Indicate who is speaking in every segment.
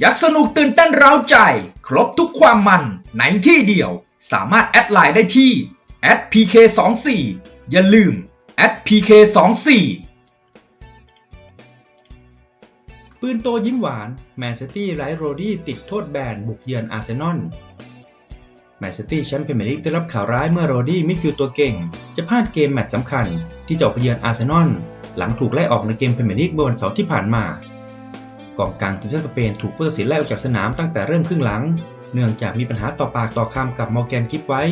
Speaker 1: ยักสนุกตื่นเต้นเร้าใจ ครบทุกความมันในที่เดียว สามารถแอดไลน์ได้ที่ @pk24 อย่าลืม @pk24 ปืนโตยิ้มหวานแมนซิตี้ไร้โรดี้ติดโทษแบนบุกเยือนอาร์เซนอลแมนซิตี้แชมป์พรีเมียร์ลีกได้รับข่าวร้ายเมื่อโรดี้มิดฟิลด์ตัวเก่ง จะพลาดเกมแมตช์สำคัญที่จะออกไปเยือนอาร์เซนอลหลังถูกไล่ออกในเกมพรีเมียร์ลีกเมื่อวันเสาร์ที่ผ่านมา กองกลางทีมชาติสเปนถูกผู้ตัดสินไล่ออกจากสนามตั้งแต่เริ่มครึ่งหลัง เนื่องจากมีปัญหาต่อปากต่อคำกับมอร์แกนกิฟไว้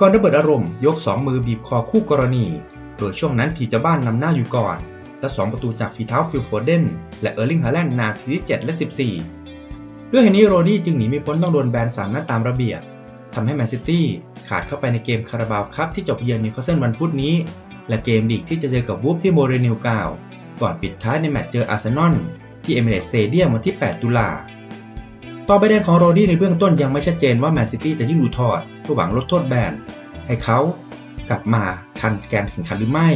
Speaker 1: ก่อนระเบิดอารมณ์ยก 2 มือบีบคอคู่กรณี โดยช่วงนั้นทีเจ้าบ้านนำหน้าอยู่ก่อน และ 2 ประตูจากฝีเท้าฟิลโฟเดนและเออร์ลิงฮาแลนด์นาทีที่ 7 และ 14 ด้วยเหตุนี้โรดี้จึงหนีไม่พ้นต้องโดนแบน3นัดตามระเบียบทำให้แมนซิตี้ขาดเข้าไปในเกมคาราบาวคัพที่จบเยือนนิวคาสเซิลวันพุธนี้ และเกมลีกที่จะเจอกับวูฟที่โมเรนิลกาวก่อนปิดท้ายในแมตช์เจออาร์เซนอล ที่เอมิเรตสเตเดียมวันที่ 8 ตุลาต่อใบแดงของโรดี้ในเบื้องต้นยังไม่ชัดเจนว่าแมนซิตี้จะยื่นอุทธรณ์เพื่อหวังลดโทษแบน ให้เขากลับมาทันแกนแข่งขันหรือไม่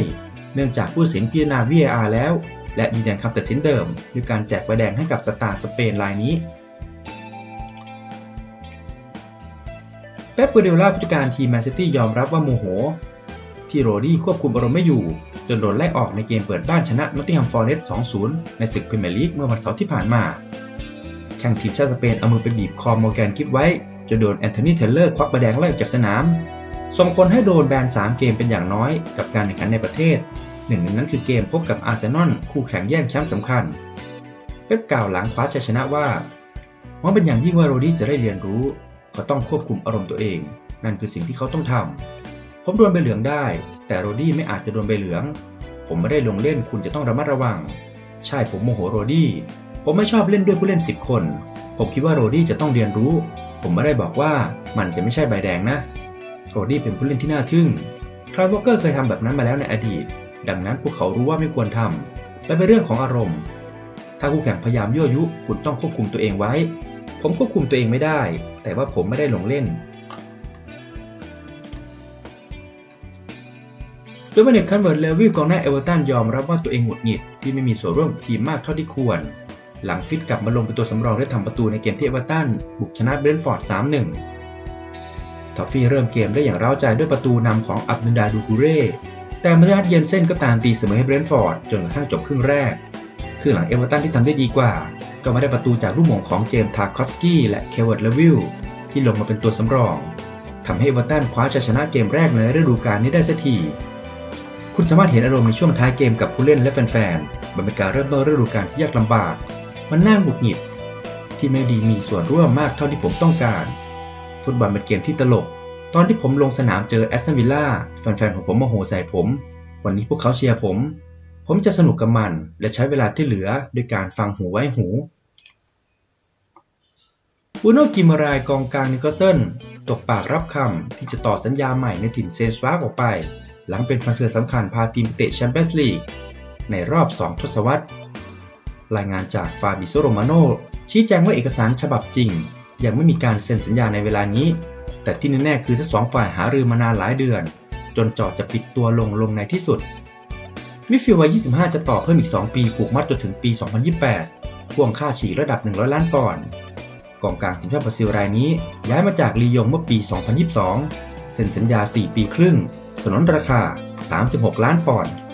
Speaker 1: เนื่องจากผู้ตัดสินพิจารณา VAR แล้ว และยืนยันคำตัดสินเดิมด้วยการแจกใบแดงให้กับสตาร์สเปนรายนี้เป๊ปเกวาร์ดิโอลาผู้จัดการทีมแมนซิตี้ยอมรับว่าโมโห ที่โรดี้ควบคุมอารมณ์ไม่อยู่ จนโดนไล่ออกในเกมเปิดบ้านชนะนอตติงแฮมฟอร์เรสต์2-0 ในศึกพรีเมียร์ลีกเมื่อวันเสาร์ที่ผ่านมา แข่งทีมชาติสเปนเอามือไปบีบคอมอร์แกนกิฟไว้ จนโดนแอนโทนีเทเลอร์ควักใบแดงไล่ออกจากสนาม ส่งผลให้โดนแบน 3 เกมเป็นอย่างน้อยกับการแข่งขันในประเทศ หนึ่งในนั้นคือเกมพบกับอาร์เซนอลคู่แข่งแย่งแชมป์สำคัญ เป๊ปกล่าวหลังคว้าชัยชนะว่าหวังเป็นอย่างยิ่งว่าโรดี้จะได้เรียนรู้เขาต้องควบคุมอารมณ์ตัวเอง นั่นคือสิ่งที่เขาต้องทำ ผมโดนใบเหลืองได้ แต่โรดี้ไม่อาจจะโดนใบเหลือง ผมไม่ได้ลงเล่นคุณจะต้องระมัดระวัง ใช่ผมโมโหโรดี้ ผมไม่ชอบเล่นด้วยผู้เล่น 10 คน ผมคิดว่าโรดี้จะต้องเรียนรู้ ผมไม่ได้บอกว่ามันจะไม่ใช่ใบแดงนะ โรดี้เป็นผู้เล่นที่น่าทึ่งคลาวอเกอร์เคยทำแบบนั้นมาแล้วในอดีต ดังนั้นพวกเขารู้ว่าไม่ควรทำและเป็นเรื่องของอารมณ์ ถ้าคู่แข่งพยายามยั่วยุ คุณต้องควบคุมตัวเองไว้ ผมควบคุมตัวเองไม่ได้ แต่ว่าผมไม่ได้ลงเล่น โดยวันเน็ตคันเวิร์ดเลวิลกองหน้าเอเวอร์ตันยอมรับว่าตัวเองหงุดหงิดที่ไม่มีส่วนร่วมทีมมากเท่าที่ควร หลังฟิตกลับมาลงเป็นตัวสำรองและทำประตูในเกมที่เอเวอร์ตันบุกชนะเบรนท์ฟอร์ด 3-1 ทอฟฟี่เริ่มเกมได้อย่างเร้าใจด้วยประตูนำของอับดุลดาดูกูเร่แต่มายัดเย็นเส้นก็ตามตีเสมอให้เบรนท์ฟอร์ดจนกระทั่งจบครึ่งแรกครึ่งหลังเอเวอร์ตันที่ทำได้ดีกว่า ก็มาได้ประตูจากลูกหม่งของเจมส์ทาคอฟสกี้และเคเวิร์ดเลวิลที่ลงมาเป็นตัวสำรองทำให้เอเวอร์ตันคว้าชัยชนะเกมแรกในฤดูกาลนี้ได้สักที คุณสามารถเห็นอารมณ์ในช่วงท้ายเกมกับผู้เล่นและแฟนๆมันเป็นการเริ่มต้นฤดูกาลที่ยากลำบาก มันน่าหงุดหงิด ที่ไม่ดีมีส่วนร่วมมากเท่าที่ผมต้องการ ฟุตบอลเป็นเกมที่ตลก ตอนที่ผมลงสนามเจอแอสตันวิลล่าแฟนๆของผมโมโหใส่ผม วันนี้พวกเขาเชียร์ผม ผมจะสนุกกับมัน และใช้เวลาที่เหลือด้วยการฟังหูไว้หูบูโนกิมารายกองกลางนิโคลเซนตกปากรับคำที่จะต่อสัญญาใหม่ในถิ่นเซนสวาร์ออกไป หลังเป็นฟันเฟือสำคัญพาทีมเตะแชมเปี้ยนส์ลีกในรอบ 2 ทศวรรษ รายงานจากฟาบิโซโรมาโนชี้แจงว่าเอกสารฉบับจริง ยังไม่มีการเซ็นสัญญาในเวลานี้ แต่ที่แน่ๆคือทั้งสองฝ่ายหารือมานานหลายเดือน จนจอดจะปิดตัวลงลงในที่สุดมิฟิลวัย 25 จะต่อเพิ่มอีก 2 ปีผูกมัดจนถึงปี 2028 พ่วงค่าฉีกระดับ 100 ล้านปอนด์กองกลางทีมชาติบราซิลรายนี้ย้ายมาจากลียงเมื่อปี 2022 เซ็นสัญญา 4 ปีครึ่ง นนราคา 36 ล้านปอนด์